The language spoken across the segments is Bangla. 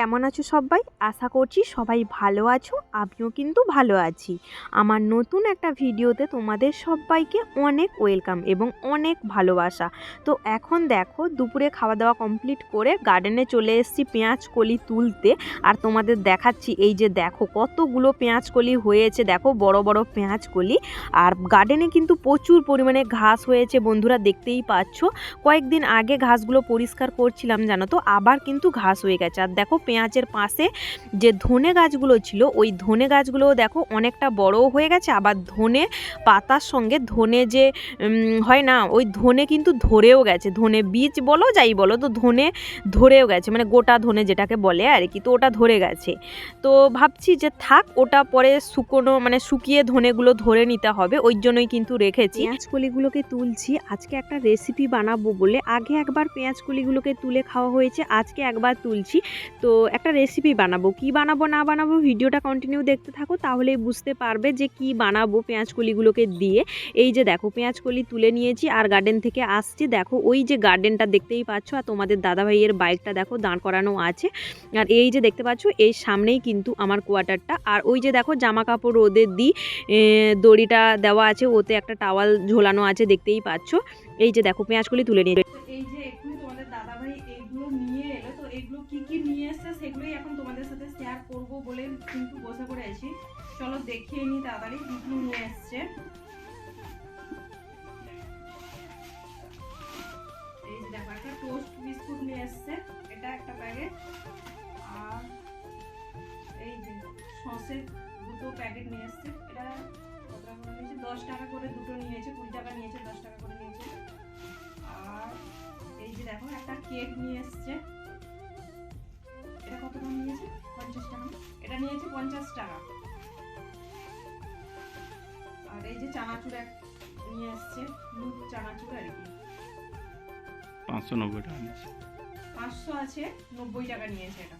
কেমন আছো সবাই? আশা করছি সবাই ভালো আছো, আমিও কিন্তু ভালো আছি। আমার নতুন একটা ভিডিওতে তোমাদের সবাইকে অনেক ওয়েলকাম এবং অনেক ভালোবাসা। তো এখন দেখো, দুপুরে খাওয়া দাওয়া কমপ্লিট করে গার্ডেনে চলে এসেছি পেঁয়াজ কলি তুলতে। আর তোমাদের দেখাচ্ছি, এই যে দেখো কতগুলো পেঁয়াজ কলি হয়েছে। দেখো বড় বড় পেঁয়াজ কলি। আর গার্ডেনে কিন্তু প্রচুর পরিমাণে ঘাস হয়েছে, বন্ধুরা দেখতেই পাচ্ছ। কয়েকদিন আগে ঘাসগুলো পরিষ্কার করছিলাম, জানো তো? আবার কিন্তু ঘাস হয়ে গেছে। আর দেখো পেঁয়াজের পাশে যে ধনে গাছগুলো ছিল, ওই ধনে গাছগুলোও দেখো অনেকটা বড়ও হয়ে গেছে। আবার ধনে পাতার সঙ্গে ধনে যে হয় না, ওই ধনে কিন্তু ধরেও গেছে। ধনে বীজ বলো, যাই বলো, তো ধনে ধরেও গেছে। মানে গোটা ধনে যেটাকে বলে আর কি, তো ওটা ধরে গেছে। তো ভাবছি যে থাক, ওটা পরে শুকনো মানে শুকিয়ে ধনেগুলো ধরে নিতে হবে, ওই জন্যই কিন্তু রেখেছি। পেঁয়াজ কলিগুলোকে তুলছি, আজকে একটা রেসিপি বানাবো বলে। আগে একবার পেঁয়াজ কলিগুলোকে তুলে খাওয়া হয়েছে, আজকে একবার তুলছি। তো একটা রেসিপি বানাবো, কি বানাবো, না বানাবো, ভিডিওটা কন্টিনিউ দেখতে থাকো, তাহলেই বুঝতে পারবে যে কি বানাবো পেঁয়াজ কলিগুলোকে দিয়ে। এই যে দেখো পেঁয়াজ কলি তুলে নিয়েছি আর গার্ডেন থেকে আসছি। দেখো, ওই যে গার্ডেনটা দেখতেই পাচ্ছ আর তোমাদের দাদাভাইয়ের বাইকটা দেখো, দাঁড় করানো আছে। আর এই যে দেখতে পাচ্ছ এই সামনেই কিন্তু আমার কোয়ার্টারটা আর ওই যে দেখো জামা কাপড় রোদে দিই দড়িটা দেওয়া আছে, ওতে একটা টাওয়াল ঝোলানো আছে, দেখতেই পাচ্ছ। এই যে দেখো পেঁয়াজগুলি তুলে নিয়ে কিন্তু বসে পড়ে আছি। চলো দেখিয়ে নি তাড়াতাড়ি কি নিয়ে এসছে। এই যে দেখো, একটা টোস্ট বিস্কুট নিয়ে এসছে। এটা একটা প্যাকেট আর এই যে সসের দুটো প্যাকেট নিয়ে এসছে। এটা নিয়েছে? দশ টাকা করে দুটো নিয়েছে, কুড়ি টাকা নিয়েছে, দশ টাকা করে নিয়েছে। আর এই যে দেখো, একটা কেক নিয়ে এসছে। এটা কত দাম নিয়েছে? পঞ্চাশ টাকা। নিয়েছে পঞ্চাশ টাকা। আর এই যে চানাচুর এক নিয়ে এসছে দুধ চানাচুর আর কি। পাঁচশো নব্বই টাকা নিয়েছে। পাঁচশো আছে নব্বই টাকা নিয়েছে এটা।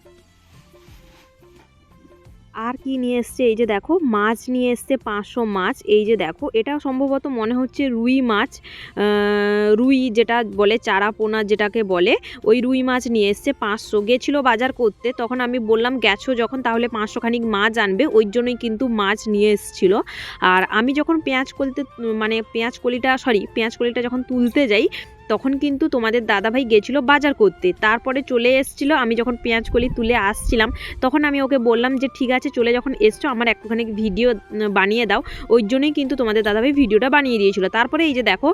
আর কি নিয়ে এসছে? এই যে দেখো, মাছ নিয়ে এসছে, পাঁচশো মাছ। এই যে দেখো এটা সম্ভবত মনে হচ্ছে রুই মাছ। রুই যেটা বলে চারা পোনা যেটাকে বলে, ওই রুই মাছ নিয়ে এসছে পাঁচশো। গেছিল বাজার করতে, তখন আমি বললাম, গেছো যখন, তাহলে পাঁচশো খানিক মাছ আনবে। ওই জন্যই কিন্তু মাছ নিয়ে এসছিলো। আর আমি যখন পেঁয়াজ কলিতে মানে পেঁয়াজ কলিটা, সরি, পেঁয়াজ কলিটা যখন তুলতে যাই তখন কিন্তু তোমাদের দাদাভাই গেছিল বাজার করতে। তারপরে চলে এসছিলো, আমি যখন পেঁয়াজ কলি তুলে আসছিলাম, তখন আমি ওকে বললাম যে, ঠিক আছে, চলে যখন এসছো, আমার একটুখানি ভিডিও বানিয়ে দাও। ওই জন্যই কিন্তু তোমাদের দাদাভাই ভিডিওটা বানিয়ে দিয়েছিলো। তারপরে এই যে দেখো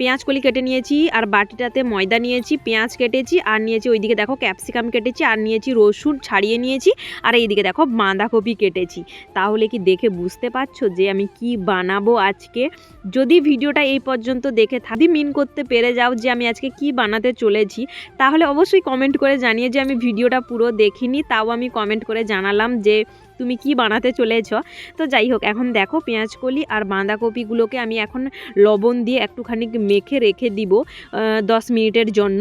পেঁয়াজ কলি কেটে নিয়েছি, আর বাটিটাতে ময়দা নিয়েছি, পেঁয়াজ কেটেছি, আর নিয়েছি ওইদিকে দেখো ক্যাপসিকাম কেটেছি, আর নিয়েছি রসুন ছাড়িয়ে নিয়েছি, আর এইদিকে দেখো বাঁধাকপি কেটেছি। তাহলে কি দেখে বুঝতে পারছ যে আমি কি বানাবো আজকে? যদি ভিডিওটা এই পর্যন্ত দেখে থাকি মিন করতে পেরে যাও যে আমি আজকে কি বানাতে চলেছি, তাহলে অবশ্যই কমেন্ট করে জানিয়ে যে আমি ভিডিওটা পুরো দেখিনি, তাও আমি কমেন্ট করে জানালাম যে তুমি কি বানাতে চলেছ? তো যাই হোক, এখন দেখো পেঁয়াজ কলি আর বাঁধাকপিগুলোকে আমি এখন লবণ দিয়ে একটুখানি মেখে রেখে দিব দশ মিনিটের জন্য।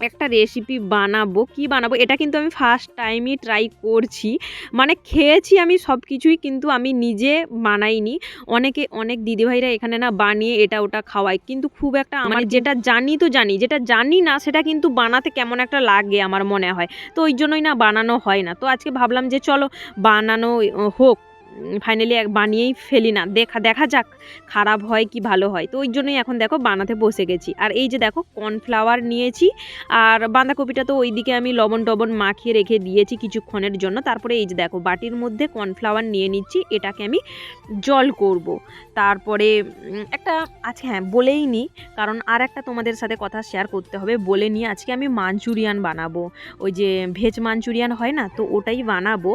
একটা রেসিপি বানাবো কি বানাবো এটা কিন্তু আমি ফার্স্ট টাইমই ট্রাই করছি। মানে খেয়েছি আমি সব কিছুই কিন্তু আমি নিজে বানাইনি। অনেকে অনেক দিদিভাইরা এখানে না বানিয়ে এটা ওটা খাওয়ায়। কিন্তু খুব একটা আমার যেটা জানি তো জানি যেটা জানি না সেটা কিন্তু বানাতে কেমন একটা লাগে আমার মনে হয়। তো ওই জন্যই না বানানো হয় না। তো আজকে ভাবলাম যে চলো বানানো হোক। ফাইনালি এক বানিয়েই ফেলি না। দেখা দেখা যাক খারাপ হয় কি ভালো হয়। তো ওই জন্যই এখন দেখো বানাতে বসে গেছি। আর এই যে দেখো কর্নফ্লাওয়ার নিয়েছি, আর বাঁধাকপিটা তো ওইদিকে আমি লবণ টবণ মাখিয়ে রেখে দিয়েছি কিছুক্ষণের জন্য। তারপরে এই যে দেখো বাটির মধ্যে কর্নফ্লাওয়ার নিয়ে নিচ্ছি, এটাকে আমি জল করব। তারপরে একটা আজকে হ্যাঁ বলেই নিই কারণ আর একটা তোমাদের সাথে কথা শেয়ার করতে হবে। বলে নিয়ে আজকে আমি মাঞ্চুরিয়ান বানাবো। ওই যে ভেজ মাঞ্চুরিয়ান হয় না, তো ওটাই বানাবো।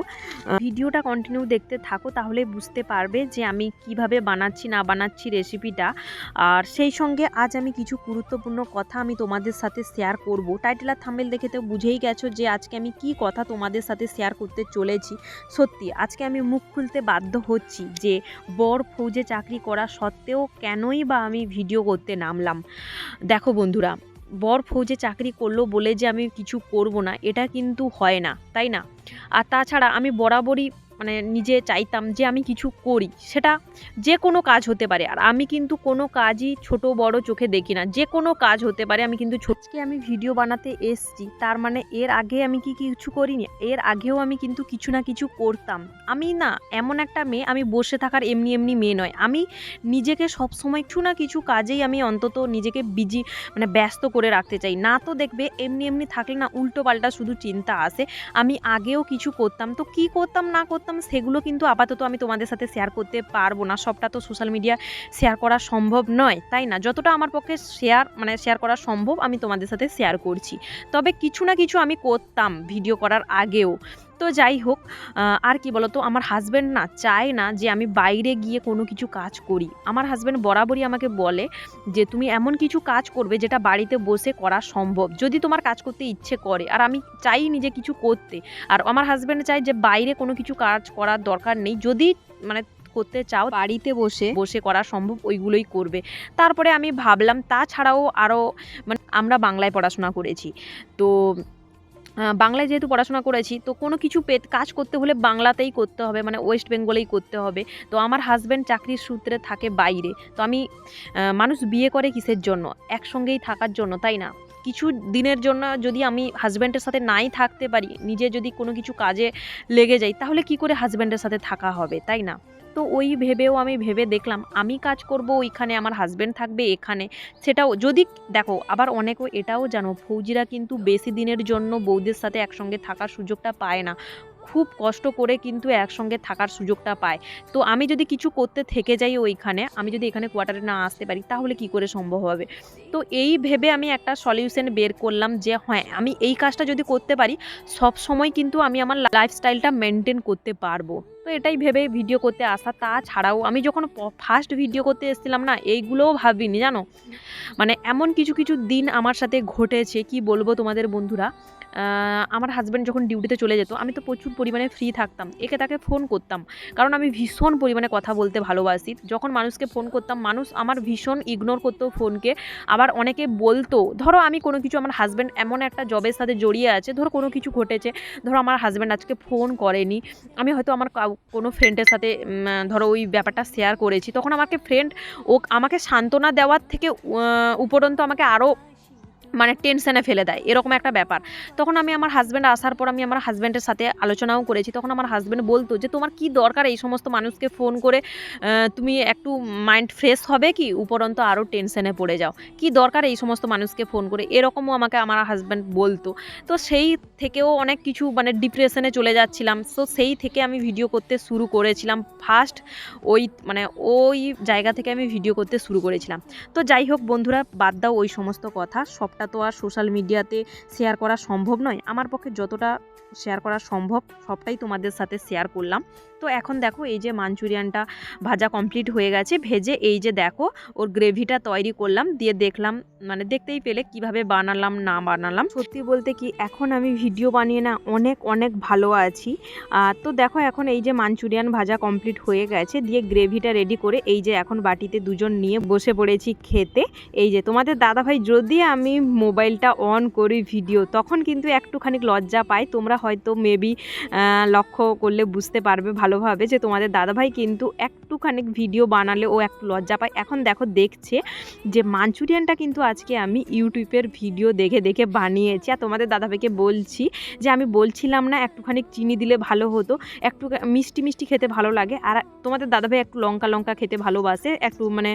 ভিডিওটা কন্টিনিউ দেখতে থাকো তাহলে বুঝতে পারবে যে আমি কীভাবে বানাচ্ছি, না বানাচ্ছি রেসিপিটা আর সেই সঙ্গে আজ আমি কিছু গুরুত্বপূর্ণ কথা আমি তোমাদের সাথে শেয়ার করব। টাইটেল আর থাম্বেল দেখে তো বুঝেই গেছো যে আজকে আমি কি কথা তোমাদের সাথে শেয়ার করতে চলেছি। সত্যি, আজকে আমি মুখ খুলতে বাধ্য হচ্ছি যে বর ফৌজে চাকরি করা সত্ত্বেও কেনই বা আমি ভিডিও করতে নামলাম। দেখো বন্ধুরা, বর ফৌজে চাকরি করল বলে যে আমি কিছু করব না, এটা কিন্তু হয় না, তাই না? আর তাছাড়া আমি বরাবরই মানে নিজে চাইতাম যে আমি কিছু করি, সেটা যে কোনো কাজ হতে পারে। আর আমি কিন্তু কোনো কাজই ছোট বড় চোখে দেখি না। যে কোনো কাজ হতে পারে, আমি কিন্তু ছোটকে আমি ভিডিও বানাতে এসছি, তার মানে এর আগে আমি কি কিছু করিনি? এর আগেও আমি কিন্তু কিছু না কিছু করতাম। আমি না এমন একটা মেয়ে, আমি বসে থাকার এমনি এমনি মেয়ে নয়। আমি নিজেকে সবসময় কিছু না কিছু কাজেই আমি অন্তত নিজেকে বিজি মানে ব্যস্ত করে রাখতে চাই। না তো দেখবে এমনি এমনি থাকলে না উল্টো পাল্টা শুধু চিন্তা আসে। আমি আগেও কিছু করতাম, তো কি করতাম, না করতাম সেগুলো কিন্তু আপাতত আমি তোমাদের সাথে শেয়ার করতে পারব না। সবটা তো সোশ্যাল মিডিয়া শেয়ার করা সম্ভব নয়, তাই না? যতটা আমার পক্ষে শেয়ার মানে শেয়ার করা সম্ভব আমি তোমাদের সাথে শেয়ার করছি। তবে কিছু না কিছু আমি করতাম ভিডিও করার আগেও। তো যাই হোক আর কি বলতো, আমার হাজব্যান্ড না চায় না যে আমি বাইরে গিয়ে কোনো কিছু কাজ করি। আমার হাজব্যান্ড বরাবরই আমাকে বলে যে, তুমি এমন কিছু কাজ করবে যেটা বাড়িতে বসে করা সম্ভব। যদি তোমার কাজ করতে ইচ্ছে করে, আর আমি চাই নিজে কিছু করতে। আর আমার হাজব্যান্ড চায় যে, বাইরে কোনো কিছু কাজ করার দরকার নেই। যদি মানে করতে চাও, বাড়িতে বসে বসে করা সম্ভব, ওইগুলোই করবে। তারপরে আমি ভাবলাম, তাছাড়াও আরও মানে আমরা বাংলায় পড়াশোনা করেছি। তো বাংলায় যেহেতু পড়াশোনা করেছি, তো কোনো কিছু পে, কাজ করতে হলে বাংলাতেই করতে হবে মানে ওয়েস্ট বেঙ্গলেই করতে হবে। তো আমার হাজব্যান্ড চাকরির সূত্রে থাকে বাইরে। তো আমি মানুষ বিয়ে করে কিসের জন্য? একসঙ্গেই থাকার জন্য, তাই না? কিছু দিনের জন্য যদি আমি হাজব্যান্ডের সাথে নাই থাকতে পারি, নিজে যদি কোনো কিছু কাজে লেগে যাই তাহলে কি করে হাজব্যান্ডের সাথে থাকা হবে, তাই না? তো ওই ভেবেও আমি ভেবে দেখলাম, আমি কাজ করব, ওইখানে আমার হাজব্যান্ড থাকবে, এখানে। সেটাও, যদি, দেখো, আবার অনেকেও এটাও জানো, ফৌজিরা কিন্তু বেশি দিনের জন্য বৌদের সাথে একসঙ্গে থাকার সুযোগটা পায় না। খুব কষ্ট করে কিন্তু একসঙ্গে থাকার সুযোগটা পায়। তো আমি যদি কিছু করতে থেকে যাই ওইখানে, আমি যদি এখানে কোয়ার্টারে না আসতে পারি, তাহলে কি করে সম্ভব হবে? তো এই ভেবে আমি একটা সলিউশন বের করলাম যে হ্যাঁ আমি এই কাজটা যদি করতে পারি, সব সময় কিন্তু আমি আমার লাইফস্টাইলটা মেনটেন করতে পারব। তো এটাই ভেবে ভিডিও করতে আসা। তাছাড়াও আমি যখন ফার্স্ট ভিডিও করতে এসেছিলাম না, এইগুলোও ভাবিনি, জানো? মানে এমন কিছু কিছু দিন আমার সাথে ঘটেছে, কি বলব তোমাদের বন্ধুরা? আমার হাজব্যান্ড যখন ডিউটিতে চলে যেত, আমি তো প্রচুর পরিমাণে ফ্রি থাকতাম। একে তাকে ফোন করতাম। কারণ আমি ভীষণ পরিমাণে কথা বলতে ভালোবাসি। যখন মানুষকে ফোন করতাম, মানুষ আমার ভীষণ ইগনোর করতো ফোনকে আবার অনেকে বলতো, ধরো আমি কোনো কিছু আমার হাজব্যান্ড এমন একটা জবের সাথে জড়িয়ে আছে, ধরো কোনো কিছু ঘটেছে, ধরো আমার হাজব্যান্ড আজকে ফোন করেনি। আমি হয়তো আমার কোনো ফ্রেন্ডের সাথে ধরো ওই ব্যাপারটা শেয়ার করেছি। তখন আমাকে ফ্রেন্ড ও, আমাকে সান্ত্বনা দেওয়ার থেকে উপরন্ত আমাকে আরও মানে টেনশনে ফেলে দেয়, এরকম একটা ব্যাপার। তখন আমি আমার হাজব্যান্ড আসার পর আমি আমার হাজব্যান্ডের সাথে আলোচনাও করেছি। তখন আমার হাজব্যান্ড বলতো যে, তোমার কি দরকার এই সমস্ত মানুষকে ফোন করে? তুমি একটু মাইন্ড ফ্রেশ হবে কি? উপরন্ত আরও টেনশনে পড়ে যাও। কি দরকার এই সমস্ত মানুষকে ফোন করে? এরকমও আমাকে আমার হাজব্যান্ড বলতো। তো সেই থেকেও অনেক কিছু মানে ডিপ্রেশনে চলে যাচ্ছিলাম। তো সেই থেকে আমি ভিডিও করতে শুরু করেছিলাম। ফার্স্ট ওই মানে ওই জায়গা থেকে আমি ভিডিও করতে শুরু করেছিলাম। তো যাই হোক বন্ধুরা, বাদ দাও ওই সমস্ত কথা। সবটা তো আর সোশ্যাল মিডিয়াতে শেয়ার করা সম্ভব নয়। আমার পক্ষে যতটা শেয়ার করা সম্ভব, সবটাই তোমাদের সাথে শেয়ার করলাম। তো এখন দেখো, এই যে মাঞ্চুরিয়ানটা ভাজা কমপ্লিট হয়ে গেছে, ভেজে এই যে দেখো, ওর গ্রেভিটা তৈরি করলাম, দিয়ে দেখলাম মানে দেখতেই পেলে কীভাবে বানালাম, না বানালাম। সত্যি বলতে কি, এখন আমি ভিডিও বানিয়ে না অনেক অনেক ভালো আছি। তো দেখো এখন এই যে মাঞ্চুরিয়ান ভাজা কমপ্লিট হয়ে গেছে, দিয়ে গ্রেভিটা রেডি করে এই যে এখন বাটিতে দুজন নিয়ে বসে পড়েছি খেতে। এই যে তোমাদের দাদাভাই, যদি আমি মোবাইলটা অন করি ভিডিও তখন কিন্তু একটুখানি লজ্জা পাই তোমরা হয়তো মেবি লক্ষ্য করলে বুঝতে পারবে ভালোভাবে যে তোমাদের দাদাভাই কিন্তু একটুখানি ভিডিও বানালে ও একটু লজ্জা পায়। এখন দেখো দেখছে যে মাঞ্চুরিয়ানটা কিন্তু আজকে আমি ইউটিউবের ভিডিও দেখে দেখে বানিয়েছি। আর তোমাদের দাদাভাইকে বলছি যে আমি বলছিলাম না, একটুখানি চিনি দিলে ভালো হতো, একটু মিষ্টি মিষ্টি খেতে ভালো লাগে। আর তোমাদের দাদাভাই একটু লঙ্কা লঙ্কা খেতে ভালোবাসে, একটু মানে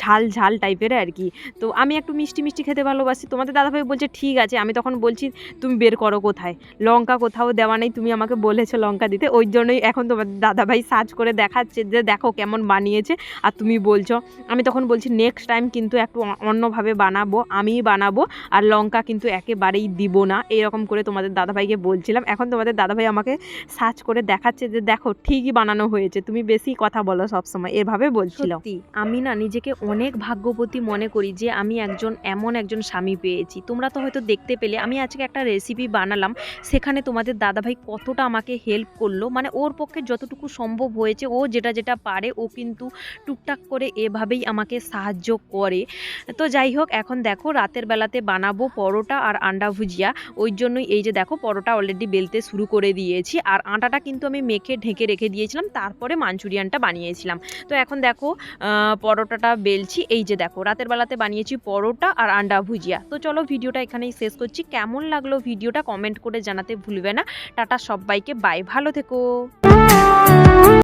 ঝাল ঝাল টাইপের আর কি। তো আমি একটু মিষ্টি মিষ্টি খেতে ভালোবাসি তোমাদের দাদাভাই বলছে, ঠিক আছে। আমি তখন বলছি, তুমি বের করো কোথায়? লঙ্কা কোথাও দেওয়া নেই, তুমি আমাকে বলেছ লঙ্কা দিতে। ওই জন্যই এখন তোমার দাদাভাই সার্চ করে দেখাচ্ছে যে, দেখো কেমন বানিয়েছে। আর তুমি বলছো, আমি তখন বলছি নেক্সট টাইম কিন্তু একটু অন্যভাবে বানাবো, আমিই বানাবো, আর লঙ্কা কিন্তু একেবারেই দিব না। এরকম করে তোমাদের দাদাভাইকে বলছিলাম। এখন তোমাদের দাদাভাই আমাকে সার্চ করে দেখাচ্ছে যে, দেখো, ঠিকই বানানো হয়েছে। তুমি বেশি কথা বলো সবসময়। এভাবে বলছিল আমি না নিজেকে অনেক ভাগ্যবতী মনে করি যে, আমি একজন, এমন একজন স্বামী পেয়েছি। তোমরা তো হয়তো দেখতে পেলে, আমি আজকে একটা রেসিপি বানালাম। সেখানে তোমাদের দাদাভাই কতটা আমাকে হেল্প করল। মানে ওর পক্ষে যতটুকু সম্ভব হয়েছে, ও যেটা যেটা পারে, ও কিন্তু টুকটাক করে এভাবেই আমাকে সাহায্য করে। তো যাই হোক, এখন দেখো রাতের বেলাতে বানাবো পরোটা আর আন্ডা ভুজিয়া। ওই জন্যই এই যে দেখো পরোটা অলরেডি বেলতে শুরু করে দিয়েছি। আর আটাটা কিন্তু আমি মেখে ঢেকে রেখে দিয়েছিলাম, তারপরে মাঞ্চুরিয়ানটা বানিয়েছিলাম। তো এখন দেখো পরোটাটা বেলছি। এই যে দেখো, রাতের বেলাতে বানিয়েছি পরোটা আর আন্ডা ভুজিয়া। তো চলো ভিডিওটা এখানেই শেষ করছি। কেমন লাগল ভিডিওটা কমেন্ট করে জানাতে ভুলবে না। টাটা সবাইকে বাই ভালো থেকো।